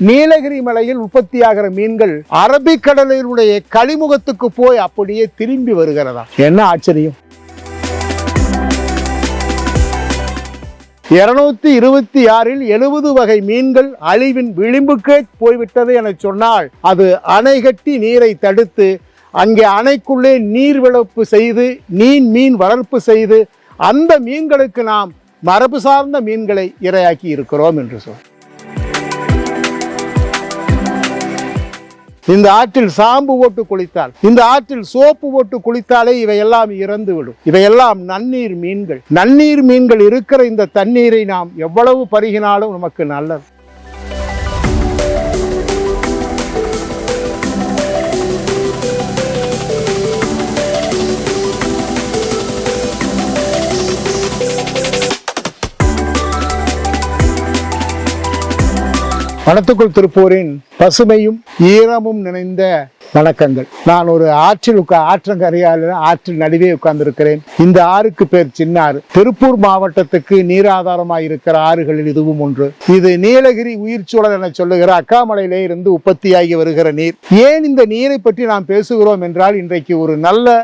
நீலகிரி மலையில் உற்பத்தியாகிற மீன்கள் அரபிக்கடலினுடைய கழிமுகத்துக்கு போய் அப்படியே திரும்பி வருகிறதா? என்ன ஆச்சரியம்? இருநூத்தி இருபத்தி ஆறில் எழுபது வகை மீன்கள் அழிவின் விளிம்புக்கே போய்விட்டது என சொன்னால் அது அணை கட்டி நீரை தடுத்து அங்கே அணைக்குள்ளே நீர் விளப்பு செய்து நீன் மீன் வளர்ப்பு செய்து அந்த மீன்களுக்கு நாம் மரபு சார்ந்த மீன்களை இரையாக்கி இருக்கிறோம் என்று சொல் இந்த ஆற்றில் சாம்பு போட்டு குளித்தால் இந்த ஆற்றில் சோப்பு போட்டு குளித்தாலே இவையெல்லாம் இறந்து விடும் இவையெல்லாம் நன்னீர் மீன்கள். நன்னீர் மீன்கள் இருக்கிற இந்த தண்ணீரை நாம் எவ்வளவு பருகினாலும் நமக்கு நல்லது. வனத்துக்குள் திருப்பூரின் பசுமையும் ஈரமும் நினைந்த வணக்கங்கள். நான் ஒரு ஆற்றில் உட்கா ஆற்றங்கரையால் ஆற்றில் நடுவே உட்கார்ந்திருக்கிறேன். இந்த ஆறுக்கு பேர் சின்னாறு. திருப்பூர் மாவட்டத்துக்கு நீராதாரமாக இருக்கிற ஆறுகளில் இதுவும் ஒன்று. இது நீலகிரி உயிர்ச்சூழல் என சொல்லுகிற அக்காமலையிலே இருந்து உற்பத்தியாகி வருகிற நீர். ஏன் இந்த நீரை பற்றி நாம் பேசுகிறோம் என்றால் இன்றைக்கு ஒரு நல்ல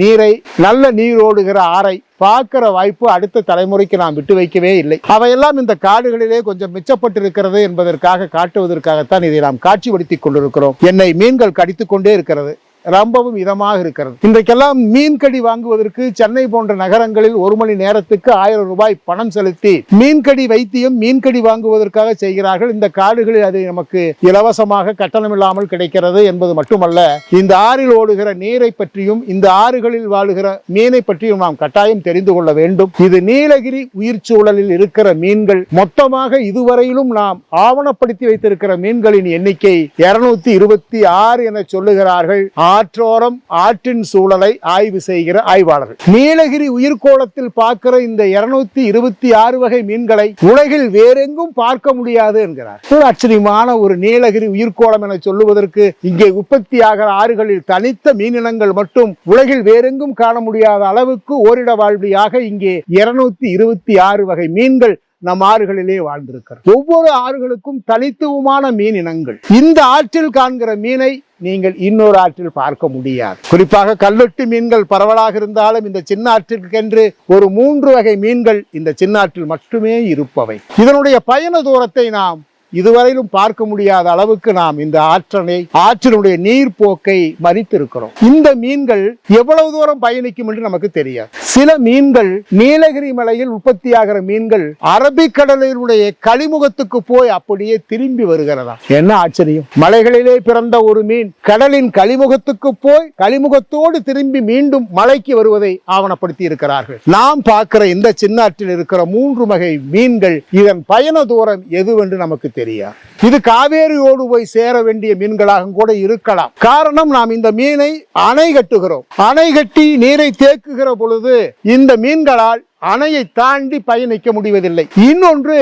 நீரை நல்ல நீரோடுகிற ஆறை பார்க்கிற வாய்ப்பு அடுத்த தலைமுறைக்கு நாம் விட்டு வைக்கவே இல்லை. அவையெல்லாம் இந்த காடுகளிலே கொஞ்சம் மிச்சப்பட்டிருக்கிறது என்பதற்காக காட்டுவதற்காகத்தான் இதை நாம் காட்சிப்படுத்திக் கொண்டிருக்கிறோம். என்னை மீன்கள் கடித்துக்கொண்டே இருக்கிறது. ரொம்பவும் இதமாக இருக்கிறது. இன்றைக்கெல்லாம் மீன் கடி வாங்குவதற்கு சென்னை போன்ற நகரங்களில் ஒரு மணி நேரத்துக்கு ஆயிரம் ரூபாய் பணம் செலுத்தி மீன்கடி வைத்தியம் மீன்கடி வாங்குவதற்காக செய்கிறார்கள். இந்த காடுகளில் அது நமக்கு இலவசமாக கட்டணம் இல்லாமல் கிடைக்கிறது என்பது மட்டுமல்ல இந்த ஆறில் ஓடுகிற நீரை பற்றியும் இந்த ஆறுகளில் வாழுகிற மீனை பற்றியும் நாம் கட்டாயம் தெரிந்து கொள்ள வேண்டும். இது நீலகிரி உயிர் சூழலில் இருக்கிற மீன்கள். மொத்தமாக இதுவரையிலும் நாம் ஆவணப்படுத்தி வைத்திருக்கிற மீன்களின் எண்ணிக்கை இருநூத்தி இருபத்தி ஆறு என சொல்லுகிறார்கள். ஆற்றோரம் ஆற்றின் சூழலை ஆய்வு செய்கிற ஆய்வாளர்கள். நீலகிரி உயிர்கோளத்தில் பார்க்கிற இந்த இருநூத்தி இருபத்தி ஆறு வகை மீன்களை உலகில் வேறெங்கும் பார்க்க முடியாது என்கிறார். ஒரு ஆச்சரியமான ஒரு நீலகிரி உயிர்கோளம் என சொல்லுவதற்கு இங்கே உற்பத்தியாகிற ஆறுகளில் தனித்த மீனினங்கள் மட்டும் உலகில் வேறெங்கும் காண முடியாத அளவுக்கு ஓரிட வாழ்வியாக இங்கே இருநூத்தி இருபத்தி ஆறு வகை மீன்கள் நம் ஆறுகளிலே வாழ்ந்திருக்கிறது ஒவ்வொரு ஆறுகளுக்கும் தனித்துவமான மீன் இனங்கள். இந்த ஆற்றில் காண்கிற மீனை நீங்கள் இன்னொரு ஆற்றில் பார்க்க முடியாது. குறிப்பாக கல்லொட்டு மீன்கள் பரவலாக இருந்தாலும் இந்த சின்ன ஆற்றிற்கென்று ஒரு மூன்று வகை மீன்கள் இந்த சின்ன ஆற்றில் மட்டுமே இருப்பவை. இதனுடைய பயண தூரத்தை நாம் இதுவரையிலும் பார்க்க முடியாத அளவுக்கு நாம் இந்த ஆற்றனை ஆற்றினுடைய நீர் போக்கை மறித்திருக்கிறோம். இந்த மீன்கள் எவ்வளவு தூரம் பயணிக்கும் என்று நமக்கு தெரியாது. சில மீன்கள் நீலகிரி மலையில் உற்பத்தியாகிற மீன்கள் அரபிக்கடலினுடைய கழிமுகத்துக்கு போய் அப்படியே திரும்பி வருகிறதா? என்ன ஆச்சரியம்? மலைகளிலே பிறந்த ஒரு மீன் கடலின் கழிமுகத்துக்கு போய் கழிமுகத்தோடு திரும்பி மீண்டும் மலைக்கு வருவதை ஆவணப்படுத்தி இருக்கிறார்கள். நாம் பார்க்கிற இந்த சின்னாற்றில் இருக்கிற மூன்று வகை மீன்கள் இதன் பயண தூரம் எதுவென்று நமக்கு தெரியும் பெரியார் இது காவேரியோடு போய் சேர வேண்டிய மீன்களாக கூட இருக்கலாம். காரணம் நாம் இந்த மீனை அணை கட்டுகிறோம். அணை கட்டி நீரை தேக்குகிற பொழுது இந்த மீன்களால் அணையை தாண்டி பயணிக்க முடிவதில்லை. இன்னொன்று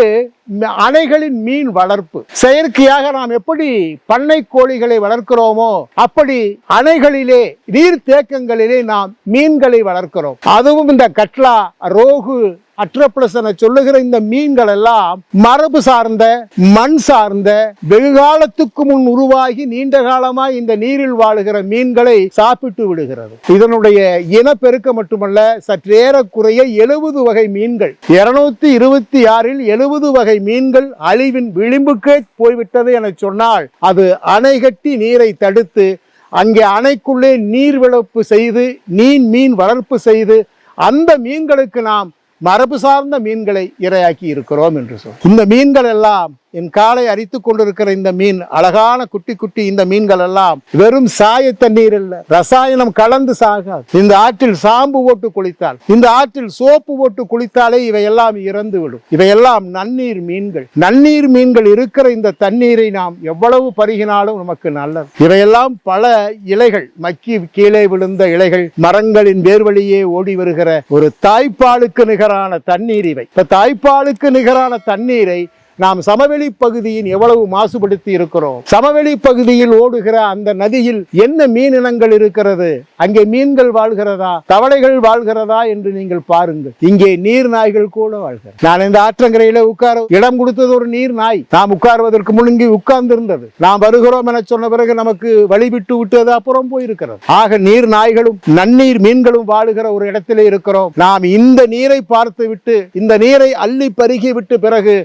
அணைகளின் மீன் வளர்ப்பு. செயற்கையாக நாம் எப்படி பண்ணை கோழிகளை வளர்க்கிறோமோ அப்படி அணைகளிலே நீர் தேக்கங்களிலே நாம் மீன்களை வளர்க்கிறோம். அதுவும் இந்த கட்லா ரோகு அட்ரப்ளஸ் சொல்லுகிற இந்த மீன்கள் எல்லாம் மரபு சார்ந்த மண் சார்ந்த வெகு காலத்துக்கு முன் உருவாகி நீண்ட காலமாய் இந்த நீரில் வாழுகிற மீன்களை சாப்பிட்டு விடுகிறது. இதனுடைய இனப்பெருக்கம் மட்டுமல்ல சற்றேறக்குறைய எழுபது வகை மீன்கள். இருநூத்தி இருபத்தி ஆறில் எழுபது வகை மீன்கள் அழிவின் விளிம்புக்கே போய்விட்டது என சொன்னால் அது அணை கட்டி நீரை தடுத்து அங்கே அணைக்குள்ளே நீர் விளப்பு செய்து நீன் மீன் வளர்ப்பு செய்து அந்த மீன்களுக்கு நாம் மரபு சார்ந்த மீன்களை இரையாக்கி இருக்கிறோம் என்று சொல். இந்த மீன்கள் எல்லாம் என் காலை அரித்து கொண்டிருக்கிற இந்த மீன் அழகான குட்டி குட்டி இந்த மீன்கள் எல்லாம் வெறும் சாய தண்ணீர் இல்ல ரசாயனம் கலந்து சாகாது. இந்த ஆற்றில் சாம்பு போட்டு குளித்தால் இந்த ஆற்றில் சோப்பு போட்டு குளித்தாலே இவையெல்லாம் இறந்து விடும் இவையெல்லாம் நன்னீர் மீன்கள். நன்னீர் மீன்கள் இருக்கிற இந்த தண்ணீரை நாம் எவ்வளவு பருகினாலும் நமக்கு நல்லது. இவையெல்லாம் பல இலைகள் மக்கி கீழே விழுந்த இலைகள் மரங்களின் வேர்வழியே ஓடி வருகிற ஒரு தாய்ப்பாலுக்கு நிகரான தண்ணீர் இவை. இப்ப தாய்ப்பாலுக்கு நிகரான தண்ணீரை நாம் சமவெளி பகுதியின் எவ்வளவு மாசுபடுத்தி இருக்கிறோம்? சமவெளி பகுதியில் ஓடுகிற அந்த நதியில் என்ன மீனினங்கள் இருக்கிறது? அங்கே மீன்கள் வாழ்கிறதா? தவளைகள் வாழ்கிறதா என்று நீங்கள் பாருங்கள். இங்கே நீர் நாய்கள் கூட வாழ்கிறது. நான் இந்த ஆற்றங்கரையில உட்கார இடம் கொடுத்தது ஒரு நீர் நாய். நாம் உட்காருவதற்கு முழுங்கி உட்கார்ந்து இருந்தது நாம் வருகிறோம் என சொன்ன பிறகு நமக்கு வழிவிட்டு விட்டது அப்புறம் போயிருக்கிறது. ஆக நீர் நாய்களும் நன்னீர் மீன்களும் வாழுகிற ஒரு இடத்திலே இருக்கிறோம். நாம் இந்த நீரை பார்த்து விட்டு இந்த நீரை அள்ளி பருகி விட்டு பிறகு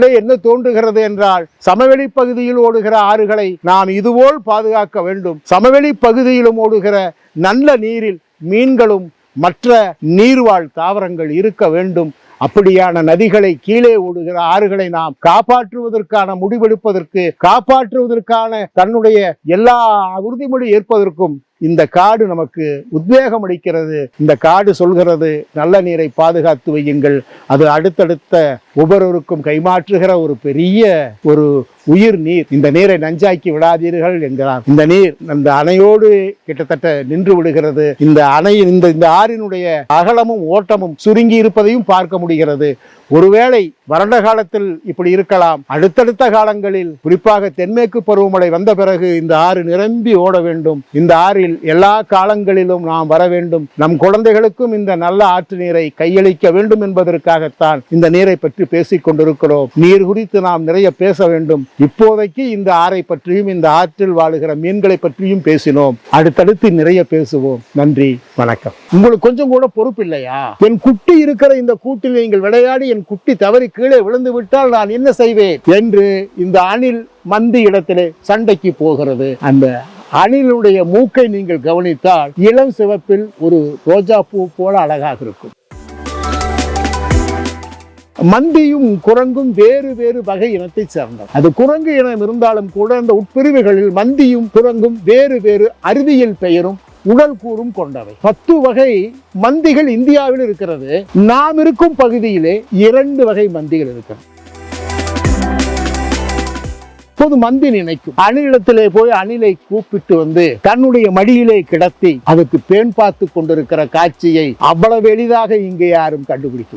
நமக்குள்ளே என்ன தோன்றுகிறது என்றால் சமவெளி பகுதியில் ஓடுகிற ஆறுகளை நாம் இதுபோல் பாதுகாக்க வேண்டும். சமவெளி பகுதியிலும் ஓடுகிற நல்ல நீரில் மீன்களும் மற்ற நீர்வாழ் தாவரங்கள் இருக்க வேண்டும். அப்படியான நதிகளை கீழே ஓடுகிற ஆறுகளை நாம் காப்பாற்றுவதற்கான முடிவெடுப்பதற்கு காப்பாற்றுவதற்கான தன்னுடைய எல்லா உறுதிமொழி ஏற்பதற்கும் இந்த காடு நமக்கு உத்வேகம் அளிக்கிறது. இந்த காடு சொல்கிறது நல்ல நீரை பாதுகாத்து வையுங்கள். அது அடுத்தடுத்த ஒவ்வொருவருக்கும் கைமாற்றுகிற ஒரு பெரிய ஒரு உயிர் நீர். இந்த நீரை நஞ்சாக்கி விடாதீர்கள் என்கிறார். இந்த நீர் அந்த அணையோடு கிட்டத்தட்ட நின்று விடுகிறது. இந்த அணையின் இந்த இந்த ஆறினுடைய அகலமும் ஓட்டமும் சுருங்கி இருப்பதையும் பார்க்க முடிகிறது. ஒருவேளை வறண்ட காலத்தில் இப்படி இருக்கலாம். அடுத்தடுத்த காலங்களில் குறிப்பாக தென்மேற்கு பருவமழை வந்த பிறகு இந்த ஆறு நிரம்பி ஓட வேண்டும். இந்த ஆறில் எல்லா காலங்களிலும் நாம் வர வேண்டும். நம் குழந்தைகளுக்கும் இந்த நல்ல ஆற்று நீரை கையளிக்க வேண்டும் என்பதற்காகத்தான் இந்த நீரை பற்றி பேசிக் கொண்டிருக்கிறோம். நீர் குறித்து நாம் நிறைய பேச வேண்டும். இப்போதைக்கு இந்த ஆறை பற்றியும் இந்த ஆற்றில் வாழுகிற மீன்களை பற்றியும் பேசினோம். அடுத்தடுத்து நிறைய பேசுவோம். நன்றி வணக்கம். உங்களுக்கு கொஞ்சம் கூட பொறுப்பு இல்லையா? என் குட்டி இருக்கிற இந்த கூட்டில் நீங்கள் விளையாடி என் குட்டி தவறி கீழே விழுந்து விட்டால் நான் என்ன செய்வேன்? என்று இந்த அணில் மந்தி இடத்திலே சண்டைக்கு போகிறது. அந்த அணிலுடைய மூக்கை நீங்கள் கவனித்தால் இளம் சிவப்பில் ஒரு ரோஜா பூ போல அழகாக இருக்கும். மந்தியும் குரங்கும் வேறு வேறு வகை இனத்தை சேர்ந்தது அது குரங்கு இனம் இருந்தாலும் கூட அந்த உட்பிரிவுகளில் மந்தியும் குரங்கும் வேறு வேறு அறிவியல் பெயரும் உடல் கூறும் கொண்டவை. பத்து வகை மந்திகள் இந்தியாவில் இருக்கிறது. நாம் இருக்கும் பகுதியிலே இரண்டு வகை மந்திகள் இருக்கிறது. அப்போது மந்தி நினைக்கும். அணிலிடத்திலே போய் அணிலை கூப்பிட்டு வந்து தன்னுடைய மடியிலே கிடத்தி அதுக்கு பேன் பார்த்து கொண்டிருக்கிற காட்சியை அவ்வளவு எளிதாக இங்கே யாரும் கண்டுபிடிக்க